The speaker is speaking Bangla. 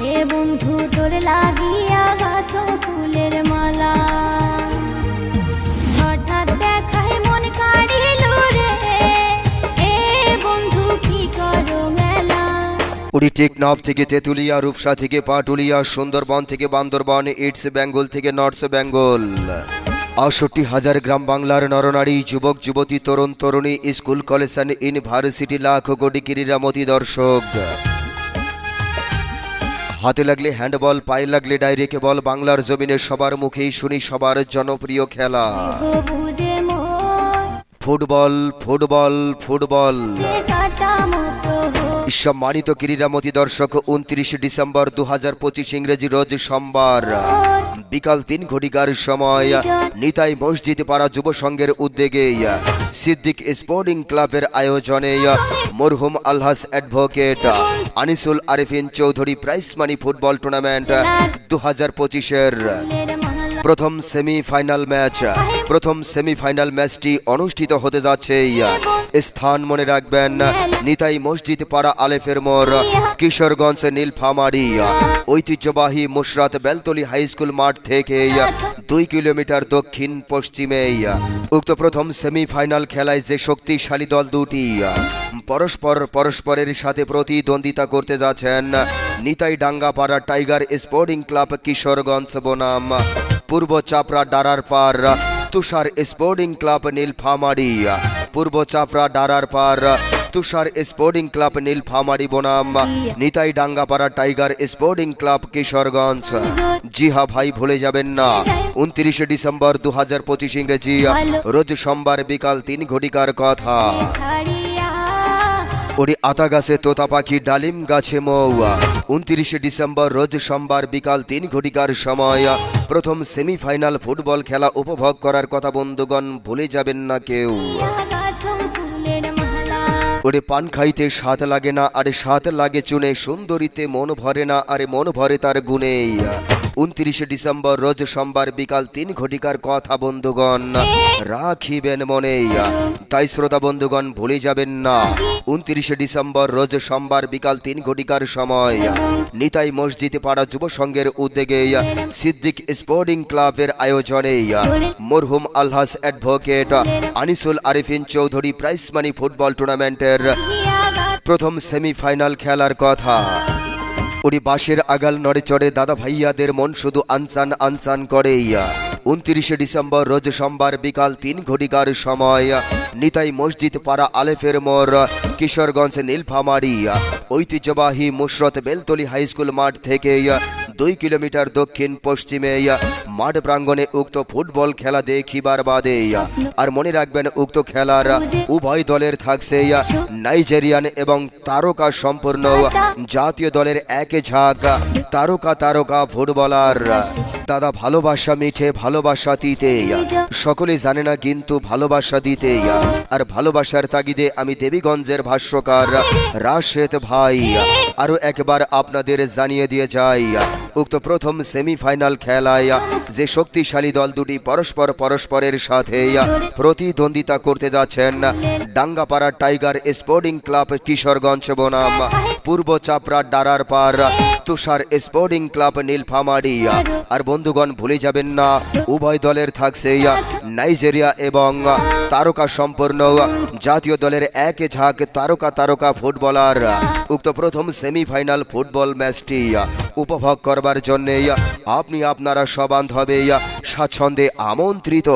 হে বন্ধু, তোর লাগিয়া গাছ ফুলের মালা। হঠাৎ দেখায় মন কাড়িল রে বন্ধু, কি করো টেকনাফ থেকে তেঁতুলিয়া, রূপসা থেকে পাটুলিয়া, সুন্দরবন থেকে বান্দরবন ইটস বেঙ্গল থেকে নর্থ বেঙ্গল আষট্টি হাজার গ্রাম বাংলার নরনারী, যুবক, যুবতী, তরুণ, তরুণী, school, college and university lakh crore ক্রীড়ামতি দর্শক। হাতে লাগলে হ্যান্ডবল পায়ে লাগলে ডাইরেক্ট বল বাংলার জমিনে সবার মুখেই শুনি সবার জনপ্রিয় খেলা। Football football football. সম্মানিত ক্রীড়ামতি দর্শক, উনত্রিশ ডিসেম্বর দু হাজার পঁচিশ ইংরেজি রোজ সোমবার। বিকাল তিন ঘটিকার সময়, নিতাই মসজিদ পাড়া যুব সংঘের উদ্যোগে সিদ্দিক স্পোর্টিং ক্লাবের আয়োজনে মরহুম আলহাস advocate Anisul Arifin Chowdhury prize money football tournament দু হাজার পঁচিশের। প্রথম সেমিফাইনাল ম্যাচ, প্রথম সেমিফাইনাল ম্যাচটি অনুষ্ঠিত হতে যাচ্ছে স্থান মনে রাখবেন। নিতাই মসজিদ পাড়া আলেফের মোর কিশোরগঞ্জ নীলফামারি। ঐতিহ্যবাহী মুশরাত বেলতলি হাই স্কুল মাঠ থেকে দুই কিলোমিটার দক্ষিণ পশ্চিমে। উক্ত প্রথম সেমিফাইনাল খেলায় যে শক্তিশালী দল দুটি, পরস্পর পরস্পরের সাথে প্রতিদ্বন্দ্বিতা করতে যাচ্ছেন Nitai Dangapara tiger sporting club Kishoreganj বনাম। Purba Chapra Darar Par Tushar sporting club Nilphamari. Purba Chapra Darar Par, Tushar sporting club Nilphamari বনাম, Nitai Dangapara tiger sporting club Kishoreganj. জি হ্যাঁ ভাই ভুলে যাবেন না, উনত্রিশে ডিসেম্বর দু হাজার পঁচিশ ইংরেজি, রোজ সোমবার বিকাল তিন ঘটিকার কথা। ওরে আতা গাছে তোতা পাখি ডালিম গাছে মৌয়া উনত্রিশে ডিসেম্বর রোজ সোমবার বিকাল তিন ঘটিকার সময়, প্রথম সেমিফাইনাল ফুটবল খেলা উপভোগ করার কথা বন্ধুগণ ভুলে যাবেন না কেউ। ওরে পান খাইতে স্বাদ লাগে না, আরে স্বাদ লাগে চুনে, সুন্দরীতে মন ভরে না, আরে মন ভরে তার গুণে উনত্রিশে ডিসেম্বর, রোজ সোমবার বিকাল তিন ঘটিকার কথা বন্ধুগণ। রাখিবেন মনে। তাই শ্রোতা বন্ধুগণ, ভুলে যাবেন না। উনত্রিশে ডিসেম্বর, রোজ সোমবার বিকাল তিন ঘটিকার সময়। নিতাই মসজিদ পাড়া যুব সংঘের উদ্যোগে সিদ্দিক স্পোর্টিং ক্লাবের আয়োজনে মরহুম আলহাস advocate Anisul Arifin Chowdhury prize money football টুর্নামেন্টের প্রথম সেমিফাইনাল খেলার কথা। বাঁশের আগাল নড়ে চড়ে, দাদা ভাইয়াদের মন শুধু আনসান আনসান করে ইয়া উনত্রিশে ডিসেম্বর রোজ সোমবার বিকাল তিন ঘটিকার সময়, নিতাই মসজিদ পাড়া আলেফের মোর কিশোরগঞ্জ নীলফামারি। ঐতিহ্যবাহী মুসরত বেলতলি হাই স্কুল মাঠ থেকে দুই কিলোমিটার দক্ষিণ পশ্চিমে মাঠ প্রাঙ্গণে উক্ত ফুটবল খেলা দেখিবার বাদে আর মনে রাখবেন, উক্ত খেলার উভয় দলের থাকছে নাইজেরিয়ান এবং তারকা সম্পূর্ণ জাতীয় দলের একে ঝাঁক, তারকা তারকা ফুটবলার। দাদা, ভালোবাসা মিঠে, ভালোবাসা দিতে সকলে জানে না কিন্তু ভালোবাসা দিতে আর ভালোবাসার তাগিদে আমি দেবীগঞ্জের ভাষ্যকার রাশেদ ভাই আরও একবার আপনাদের জানিয়ে দিয়ে যাই উক্ত প্রথম সেমিফাইনাল খেলায় যে শক্তিশালী দল দুটি পরস্পর পরস্পরের সাথে প্রতিদ্বন্দ্বিতা করতে যাচ্ছেন, Dangapara tiger sporting club Kishoreganj বনাম। পূর্ব চাপড়া ডারার পার তুষার স্পোর্টিং ক্লাব নীলফামারি। আর বন্ধুগণ ভুলে যাবেন না, উভয় দলের থাকছে নাইজেরিয়া এবং তারকা সম্পূর্ণ জাতীয় দলের এক ঝাঁক তারকা তারকা ফুটবলার। উক্ত প্রথম সেমিফাইনাল ফুটবল ম্যাচটি উপভোগ করবার জন্য আপনি আপনারা সবান্ধবে স্বাচ্ছন্দ্যে আমন্ত্রিত।